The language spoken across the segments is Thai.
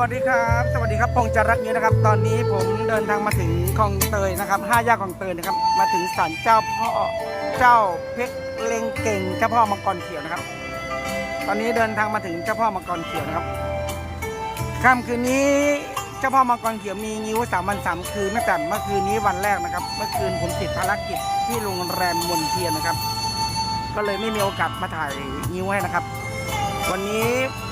วัสดีครับ สวัสดีครับพงจรักนี้นะครับ ตอนนี้ผมเดินทางมาถึงคลองเตยนะครับห้าแยกคลองเตยนะครับ มาถึงศาลเจ้าพ่อเจ้าเพชรเลงเก่งเจ้าพ่อมังกรเขียวนะครับ ตอนนี้เดินทางมาถึงเจ้าพ่อมังกรเขียวนะครับค่ำคืนนี้เจ้าพ่อมังกรเขียวมีงิ้วสามวันสามคืนตั้งแต่เมื่อคืนนี้วันแรกนะครับ เมื่อคืนผมติดภารกิจที่โรงแรมมนเทียนนะครับ ก็เลยไม่มีโอกาสมาถ่ายงิ้วให้นะครับ วันนี้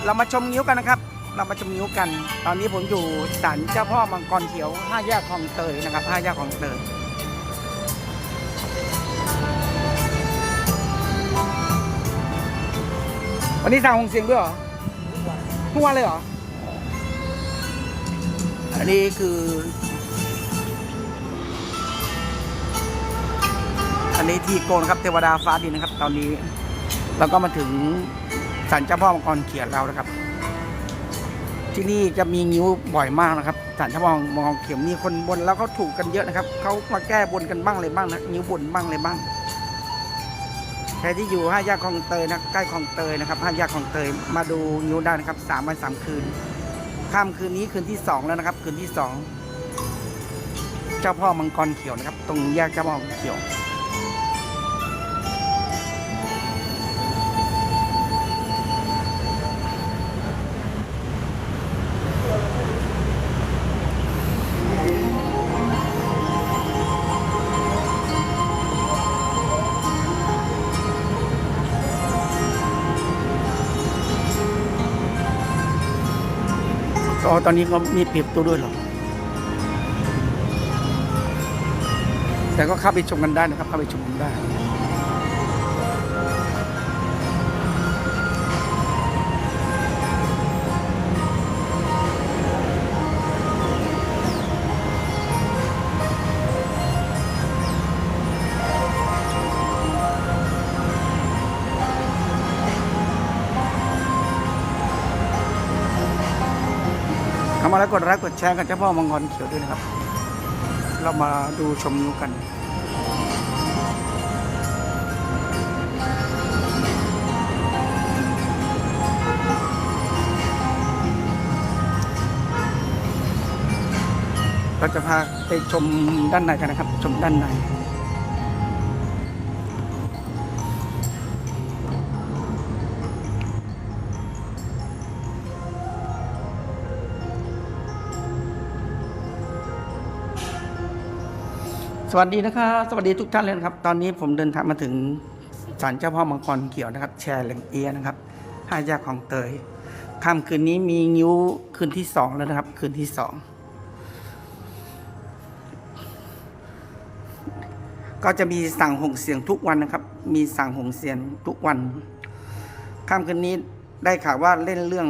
เรามาชมงิ้วกันนะครับ เรามาชมงิ้วกัน ตอนนี้ผมอยู่ศาลเจ้าพ่อมังกรเขียวห้าแยกคลองเตยนะครับห้าแยกคลองเตยวันนี้สั่งหงเสียงด้วยเหรอทุกวันเลยเหรอ อันนี้คือ อันนี้ที่โกนครับเทวดาฟ้าดินนะครับ ตอนนี้เราก็มาถึงศาลเจ้าพ่อมังกรเขียวแล้วนะครับ ที่นี่จะมีงิ้วบ่อยมากนะครับศาลเจ้าพ่อมังกรเขียวมีคนบนแล้วเขาถูกกันเยอะนะครับเขามาแก้บนกันบ้างเลยบ้างนะงิ้วบนบ้างเลยบ้างใครที่อยู่ห้าแยกคลองเตยนะใกล้คลองเตยนะครับห้าแยกคลองเตยมาดูนิ้วได้นะครับสามวันสามคืนข้ามคืนนี้คืนที่สองแล้วนะครับ คืนที่สองเจ้าพ่อมังกรเขียวนะครับ ตรงแยกเจ้าพ่อมังกรเขียว ตอนนี้ก็มีเปรียบตัวด้วยหรอแต่ก็เข้าไปชมกันได้นะครับเข้าไปชมกันได้ มาแล้วกดไลค์กดแชร์กันเจ้าพ่อมังกรเขียวด้วยนะครับ เรามาดูชมนิ้กันเราจะพาไปชมด้านในกันนะครับ ชมด้านใน สวัสดีนะครับ สวัสดีทุกท่านเลยนะครับ ตอนนี้ผมเดินทางมาถึงศาลเจ้าพ่อมังกรเขียวนะครับ แชร์เหลงเอียนะครับห้าแยกของเตยค่ำคืนนี้มีงิ้วคืนที่สองแล้วนะครับ คืนที่สองก็จะมีสั่งหงเสียงทุกวันนะครับ มีสั่งหงเสียงทุกวันค่ำคืนนี้ได้ข่าวว่าเล่นเรื่อง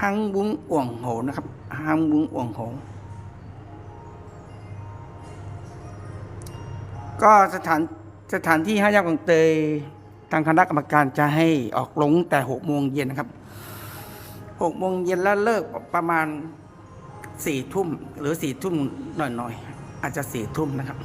ฮังบุ้งอ่วงโหนะครับฮังบุ้งอ่วงโห ก็สถานสถานที่ห้าแยกของเตยทางคณะกรรมการจะให้ออกลงแต่หกโมงเย็นนะครับหกโมงเย็นแล้วเลิกประมาณสี่ทุ่มหรือสี่ทุ่มหน่อยๆอาจจะสี่ทุ่มนะครับ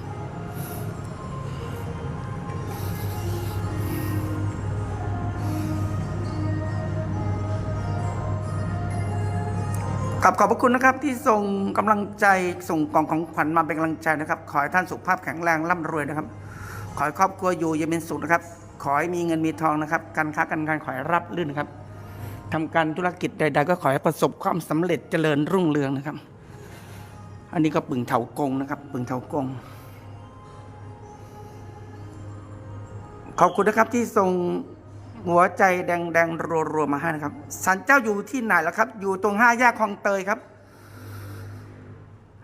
ขอบขอบพระคุณนะครับที่ส่งกำลังใจส่งกล่องของขวัญมาเป็นกำลังใจนะครับ ขอให้ท่านสุขภาพแข็งแรงร่ำรวยนะครับ ขอให้ครอบครัวอยู่เย็นเป็นสุขนะครับ ขอให้มีเงินมีทองนะครับ การค้าการงานขอให้รับรื่นนะครับทำการธุรกิจใด ๆ ก็ขอให้ประสบความสำเร็จเจริญรุ่งเรืองนะครับ อันนี้ก็ปึงเถากงนะครับ ปึงเถากงขอบคุณนะครับที่ส่ง หัวใจแดงๆรัวๆมาให้นะครับสันเจ้าอยู่ที่ไหนล่ะครับ อยู่ตรงห้าแยกคลองเตยครับ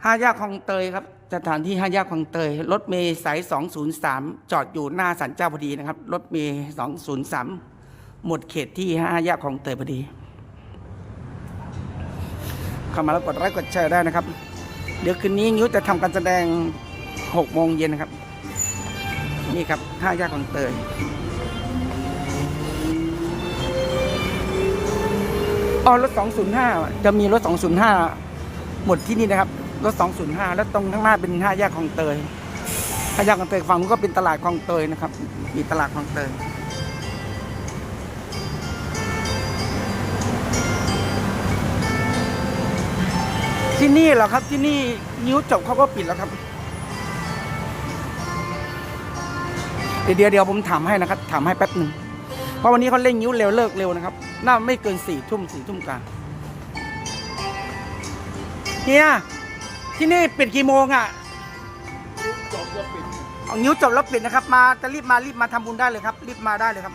ห้าแยกคลองเตยครับสถานที่ห้าแยกคลองเตยรถเมย์สาย203 จอดอยู่หน้าสันเจ้าพอดีนะครับรถเมย์203 หมดเขตที่ห้าแยกคลองเตยพอดีเข้ามาแล้วกดไลค์กดแชร์ได้นะครับ เดี๋ยวคืนนี้นิ้วจะทำการแสดง6โมงเย็นนะครับ นี่ครับห้าแยกคลองเตย อ๋อรถ 205 จะมีรถ 205 หมดที่นี่นะครับ รถ 205 แล้วตรงข้างหน้าเป็นห้าแยกคลองเตยห้าแยกคลองเตยฝั่งนู้นก็เป็นตลาดคลองเตยนะครับ มีตลาดคลองเตยที่นี่เหรอครับที่นี่นิ้วจบเขาก็ปิดแล้วครับ เดี๋ยวเดี๋ยวเดี๋ยวผมถามให้นะครับ ถามให้แป๊บหนึ่งเพราะวันนี้เขาเล่นนิ้วเร็วเลิกเร็วนะครับ น่าไม่เกินสี่ทุ่มสี่ทุ่มกลางเฮียที่นี่ปิดกี่โมงอะจบก็ปิดเอานิ้วจบแล้วปิดนะครับ มาจะรีบมารีบมาทำบุญได้เลยครับ รีบมาได้เลยครับ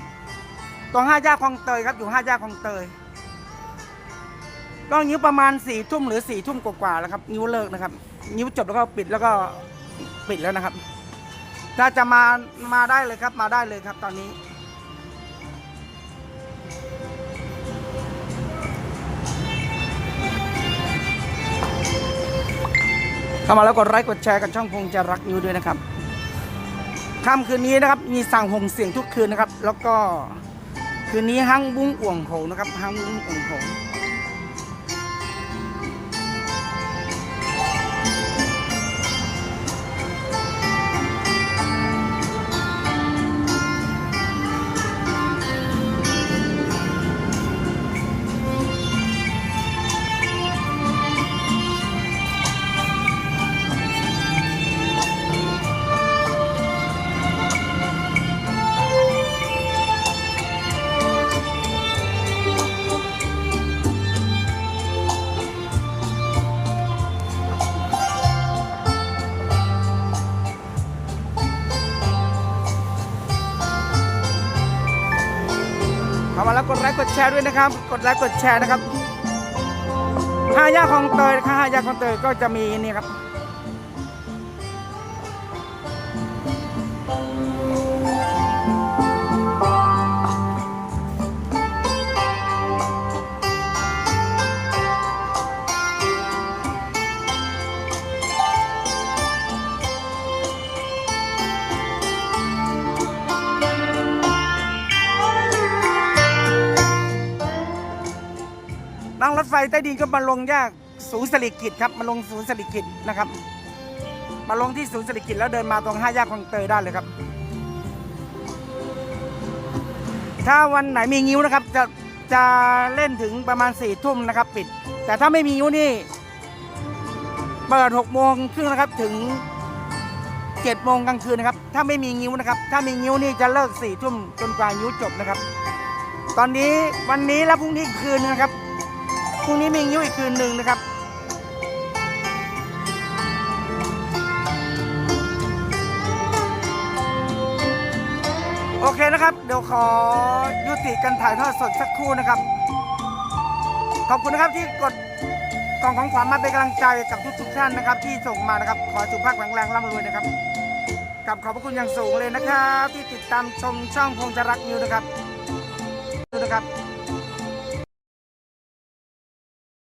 ตรงห้าแยกคลองเตยครับ อยู่ห้าแยกคลองเตยก็นิ้วประมาณสี่ทุ่มหรือสี่ทุ่มกว่าๆแล้วครับ นิ้วเลิกนะครับ นิ้วจบแล้วก็ปิดแล้วก็ปิดแล้วนะครับถ้าจะมามาได้เลยครับ มาได้เลยครับ ตอนนี้ เข้ามาแล้วกดไลค์กดแชร์กันช่องพงจะรักนิวด้วยนะครับค่ำคืนนี้นะครับมีสั่งหงเสียงทุกคืนนะครับ แล้วก็คืนนี้ฮังบุ้งอ่วงโหนะครับฮังบุ้งอ่วงโห เข้ามาแล้วกดไลค์กดแชร์ด้วยนะครับ กดไลค์กดแชร์นะครับห้าย่าของเตยค่ะห้าย่าของเตยก็จะมีนี่ครับ นั่งรถไฟใต้ดินก็มาลงแยกศูนย์สลิกิจครับมาลงศูนย์สลิกิจนะครับ มาลงที่ศูนย์สลิกิจแล้วเดินมาตรงห้าแยกคลองเตยได้เลยครับ ถ้าวันไหนมีงิ้วนะครับ จะจะเล่นถึงประมาณสี่ทุ่มนะครับ ปิด แต่ถ้าไม่มีงิ้วนี่เปิดหกโมงครึ่งนะครับถึงเจ็ดโมงกลางคืนนะครับ ถ้าไม่มีงิ้วนะครับ ถ้ามีงิ้วนี่จะเลิกสี่ทุ่มจนกว่างิ้วจบนะครับ ตอนนี้วันนี้และพรุ่งนี้คืนนะครับ รุ่งนี้มีงิ้วอีกคืนหนึ่งนะครับโอเคนะครับ เดี๋ยวขอยุติการถ่ายทอดสดสักครู่นะครับ ขอบคุณนะครับที่กดกล่องของขวัญมาเป็นกำลังใจกับทุกๆท่านนะครับ ที่ส่งมานะครับ ขอสุขภาพแข็งแรงร่ำรวยนะครับกับขอบพระคุณอย่างสูงเลยนะครับ ที่ติดตามชมช่องพงจรักนิวนะครับดูนะครับ